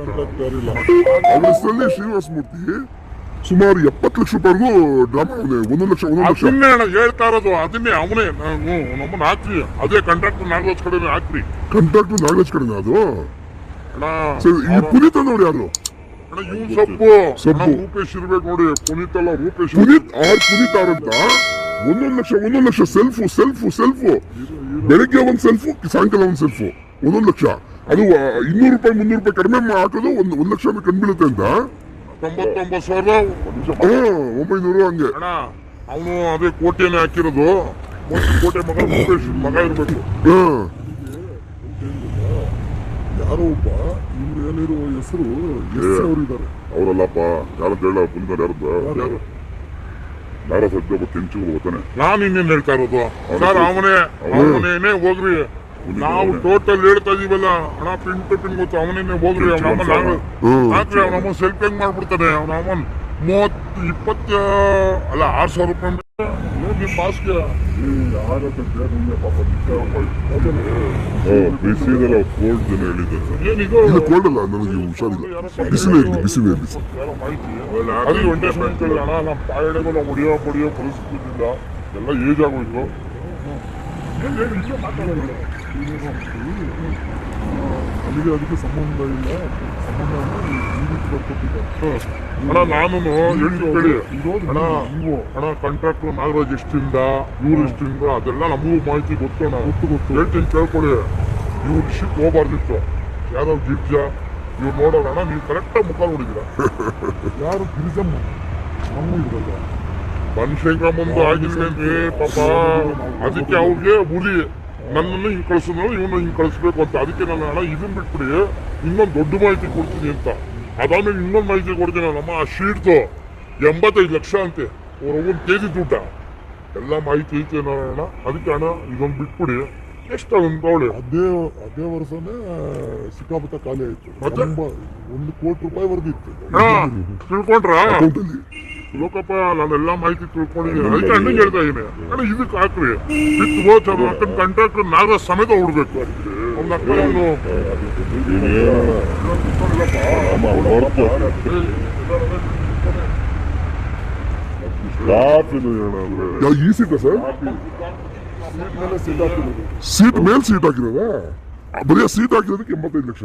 ಅವ್ರ ಹೆಸರಲ್ಲಿ ಶ್ರೀನಿವಾಸ ಮೂರ್ತಿ. ಸುಮಾರು ಎಪ್ಪತ್ತು ಲಕ್ಷ ರೂಪಾಯಿಗೂ ಡ್ರಾಮಾ ಒಂದೊಂದು ಲಕ್ಷ ಒಂದೊಂದು ಲಕ್ಷ. ಅದನ್ನೇ ಅಣ್ಣ ಹೇಳ್ತಾ ಇರೋದು ಅದನ್ನೇ ಅವನೇ. ನಮ್ಮನ್ನ ಹಾಕ್ರಿ ಅದೇ ಕಾಂಟ್ರಾಕ್ಟ್ ನಾಗರಾಜ್ ಕಡೆ ಹಾಕ್ರಿ. ಕಾಂಟ್ರಾಕ್ಟ್ ನಾಗರಾಜ್ ಕಡೆನ ಅದು? ಅಣ್ಣ ಸರಿ ಈ ಪುನೀತ್ ನೋಡಿ ಯಾರು? ಅಣ್ಣ ಇವ್ನ್ ಸೊಪ್ಪು. ಸೊಪ್ಪು. ರೂಪೇಶ್ ಇರ್ಬೇಕು ನೋಡಿ. ಪುನೀತ್ ಅಲ್ಲ ರೂಪೇಶ್. ಪುನೀತ್ ಆರ್ ಪುನೀತ್ ಆರ್ ಅಂತ? ಒಂದೊಂದು ಲಕ್ಷ ಒಂದೊಂದು ಲಕ್ಷ ಸೆಲ್ಫು ಸೆಲ್ಫು ಸೆಲ್ಫು ಬೆಳಿಗ್ಗೆ ಒಂದು ಸೆಲ್ಫು ಸಾಯಂಕಾಲ ಒಂದು ಸೆಲ್ಫು ಒಂದೊಂದು ಲಕ್ಷ. ಅದು ಇನ್ನೂರು ರೂಪಾಯಿ ಮುನ್ನೂರು ರೂಪಾಯಿ ಕಡಿಮೆ ಹಾಕೋದು ಒಂದು ಒಂದು ಲಕ್ಷ ಕಂಡ್ಬೀಳುತ್ತೆ ಅಂತ? ತೊಂಬತ್ತೊಂಬತ್ತು ಸಾವಿರ ಒಂಬೈನೂರು ಹಂಗೆ. ಅಣ್ಣ ಅವನು ಅದೇ ಕೋಟೆನೇ ಹಾಕಿರೋದು. ಕೋಟೆ ಮಗ ಮಗ ಇರಬೇಕು. ಹಾ. ಯಾರೋ ಒಬ್ಬ ಇವ್ರು ಹೆಸರು ಅವರು ಇದ್ದಾರೆ ಅವರಲ್ಲಪ್ಪ ಯಾರ ಹೇಳ ಬಂದಾರ ಯಾರ್ದು ಯಾರ? ಸದ್ಯ ಒಬ್ಬ ಕೆಂಚು ಹೋಗ್ತಾನೆ ನಾನು ಇನ್ನೇನ್ ಹೇಳ್ತಾ ಇರೋದು? ಸರ್ ಅವನೇ ಅವನೇನೆ ಹೋಗ್ರಿ. ನಾವು ಟೋಟಲ್ ಹೇಳ್ತಾ ಇದೀವಲ್ಲ ಹಣ ಪಿನ್ ಟು ಪಿನ್ ಗೊತ್ತು ಅವನೇನೆ ಹೋಗ್ರಿ ಅವನ ಅಮ್ಮ ನಾನು ಹ್ಮ್. ಹಾಕ್ರಿ ಅವನ ಅಮ್ಮ ಸೆಲ್ಫ್ ಹೆಂಗ್ ಮಾಡ್ಬಿಡ್ತಾನೆ? ಅವನ ಅಮ್ಮನ್ ಮೂವತ್ತು ಇಪ್ಪತ್ತ ಅಲ್ಲ ಆರ್ ಸಾವಿರ ರೂಪಾಯಿ ನೋಡಿ ಪಾಸ್ಗೆ ಬಿಸಿದಲ್ಲ ಕೋಲ್ಡ್ ಜನ ಹೇಳಿದ್ದಾರೆ. ಕೋಲ್ಡ್ ಅಲ್ಲ ನನಗೆ ಹುಷಾರಿಲ್ಲ. ಬಿಸಿಲೇ ಇರಲಿ ಬಿಸಿಲೇ ಇರಲಿ ಅದು ವೆಂಕಟೇಶ್ವರ ಕೇಳಿದ ಅಣ್ಣ ನಮ್ಮ ಪಾಯಡೆಗಳು ನಾವು ಹೊಡಿಯೋ ಹೊಡಿಯೋ ಪರಿಸ್ಥಿತಿ ಎಲ್ಲ ಏಜ್ ಆಗೋಯ್ತು. ಅಲ್ಲಿಗೆ ಅದಕ್ಕೆ ಸಂಬಂಧ ಇಲ್ಲ ಸಂಬಂಧ ಅಣ್ಣ ನಾನು ಇರೋದು ಅಣ್ಣ ಅಣ್ಣ ನಾಗರಾಜ್ ಎಷ್ಟಿಂದ ಇವ್ರು ಎಷ್ಟಿಂದ ಅದೆಲ್ಲ ನಮಗೂ ಮಾಹಿತಿ ಗೊತ್ತು ಗೊತ್ತು ಗೊತ್ತು ಹೇಳ್ತೀನಿ ಕೇಳ್ಕೊಳ್ಳಿ ಇವ್ರು ವಿಷಯಕ್ಕೆ ಹೋಗ್ಬಾರ್ದಿತ್ತು ಯಾರೋ ಗಿರ್ಜಾ ಇವ್ರು ನೋಡೋಣ ಅಣ್ಣ ನೀವು ಕರೆಕ್ಟಾಗಿ ಮುಖ ನೋಡಿದಿರ ಯಾರು ಗಿರಿಜಮ್ಮ ನಮ್ಮ ಇದ್ರಲ್ಲ ಬನಶಂಕರ ಮುಂದೆ ಆಗಿಲ್ಲ ಪಾಪ ಅದಕ್ಕೆ ಅವ್ರಿಗೆ ಬುರಿ ನನ್ನನ್ನು ಹಿಂಗೆ ಕಳಿಸಿದ್ರು ಇವನು ಹಿಂಗೆ ಕಳಿಸ್ಬೇಕು ಅಂತ. ಅದಕ್ಕೆ ನಾನು ಅಣ್ಣ ಇದನ್ನ ಬಿಟ್ಬಿಡಿ. ಇನ್ನೊಂದು ದೊಡ್ಡ ಮಾಹಿತಿ ಕೊಡ್ತೀನಿ ಅಂತ. ಅದಾದ್ಮೇಲೆ ಇನ್ನೊಂದು ಮಾಹಿತಿ ಕೊಡ್ತೀನಿ ನಮ್ಮ ಆ ಶೀಟ್ದು ಎಂಬತ್ತೈದು ಲಕ್ಷ ಅಂತೆ. ಅವ್ರ ಒಂದು ಕೆ ಜಿ ದುಡ್ಡ. ಎಲ್ಲ ಮಾಹಿತಿ ಐತೆ ಅಣ್ಣ ಅದಕ್ಕೆ ಅಣ್ಣ ಇದೊಂದು ಬಿಟ್ಬಿಡಿ. ಎಷ್ಟು ಅದೊಂದು ತಗೊಳ್ಳಿ ಅದೇ ಅದೇ ವರ್ಷನೇ ಸಿಕ್ಕಾಪಟ್ಟ ಖಾಲಿ ಆಯ್ತು. ಒಂದು ಕೋಟಿ ರೂಪಾಯಿ ವರ್ದಿತ್ತು. ತಿಳ್ಕೊಂಡ್ರಾ? ಲೋಕಪ್ಪ ನಾನೆಲ್ಲ ಮಾಹಿತಿ ತಿಳ್ಕೊಂಡಿದ್ದೀನಿ ಅದಕ್ಕೆ ಅಣ್ಣಿಗೆ ಹೇಳ್ತಾ ಇದ್ದೀನಿ ಅಣ್ಣ ಇದಕ್ಕೆ ಹಾಕ್ರಿ ಬಿತ್ತು ಹೋಚ್ ಅದು ಅಕ್ಕನ ಕಾಂಟ್ರಾಕ್ಟರ್ ನಾಗ ಸಮೇತ ಹುಡ್ಬೇಕು. ಅವ್ನ ಈ ಸೀಟ ಸರ್? ಸೀಟ್ ಮೇಲೆ ಸೀಟ್ ಹಾಕಿರೋದಾ? ಬರೀ ಸೀಟ್ ಹಾಕಿರೋದಕ್ಕೆ ಎಂಬತ್ತೈದು ಲಕ್ಷ.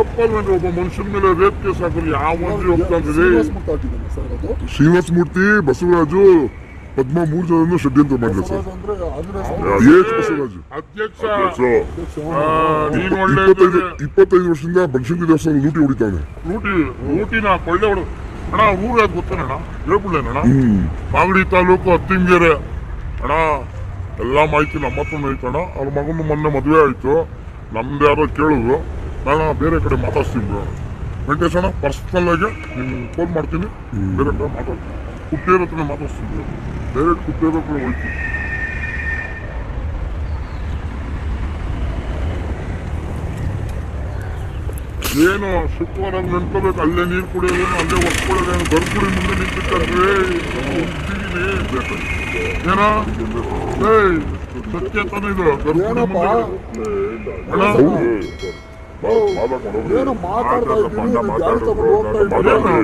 ತಪ್ಪಲ್ವೇನ್ರಿ ಒಬ್ಬ ಮನುಷ್ಯನ ಮೇಲೆ ರೇಪ್ ಕೇಸ್ ಹಾಕಿದ್ರೆ ಯಾವ ಮಂತ್ರಿ ಒಪ್ಕೊಂಡ್ರಿ ಶ್ರೀನಿವಾಸ ಮೂರ್ತಿ ಬಸವರಾಜು ಪದ್ಮ ಮೂರು ಜನ ಷಡ್ಯಂತ್ರ ಮಾಡಿದ್ರು ಸರ್ ಬಸವರಾಜು ಅಧ್ಯಕ್ಷ ಆ, ನೀನ್ ಒಳ್ಳೆ ಇಪ್ಪತ್ತೈದು ಇಪ್ಪತ್ತೈದು ವರ್ಷದಿಂದ ಬನಶಂಕರಿ ದೇವಸ್ಥಾನ ಲೂಟಿ ಹೊಡಿತಾನೆ ರೂಟಿ ಲೂಟಿನ ಕೊಳ್ಳೆ ಹೊಡ ಅಣ್ಣ ಊರು ಯಾಕೆ ಗೊತ್ತೇನಣ್ಣ ಹೇಳ್ಬಿಡ್ಲೇನಣ್ಣ ಮಾಗಡಿ ತಾಲೂಕು ಅತ್ತಿಂಗೇರೆ ಅಣ್ಣ ಎಲ್ಲ ಮಾಹಿತಿ ನಮ್ಮ ಹತ್ರನೂ ಐತಣ್ಣ ಅವ್ರ ಮಗನ ಮೊನ್ನೆ ಮದುವೆ ಆಯ್ತು ನಮ್ದು ಯಾರೋ ಕೇಳಿದ್ರು ನಾನು ಬೇರೆ ಕಡೆ ಮಾತಾಡ್ತೀನಿ ಬ್ರೋ ವೆಂಕಟೇಶ್ ಅಣ್ಣ ಪರ್ಸನಲ್ ಆಗಿ ನಿಮ್ಗೆ ಫೋನ್ ಮಾಡ್ತೀನಿ. ಬೇರೆ ಕಡೆ ಮಾತಾಡ್ತೀನಿ. ಕುಟ್ಟಿಯರ ಹತ್ರ ಮಾತಾಡ್ತೀನಿ ಬ್ರೋ ಡೈರೆಕ್ಟ್ ಕುಟ್ಟಿಯರ ಹತ್ರ ಹೋಗ್ತೀನಿ. ಏನು ಶುಕ್ರವಾರ ನೆನ್ಕೋಬೇಕು. ಅಲ್ಲೇ ನೀರು ಕುಡಿಯೋದೇನು ಅಲ್ಲೇ ಒಪ್ಕೊಳ್ಳೋದೇನು ಗರ್ಭುಡಿ ಮುಂದೆ ನಿಂತಿದ್ದಾರೆ ಏನೋ ಏಯ್ ಸತ್ಯ ತಾನೇ ಇದು. ಗರ್ಭುಡಿ ಏನಪ್ಪ? ಮುಂದೆ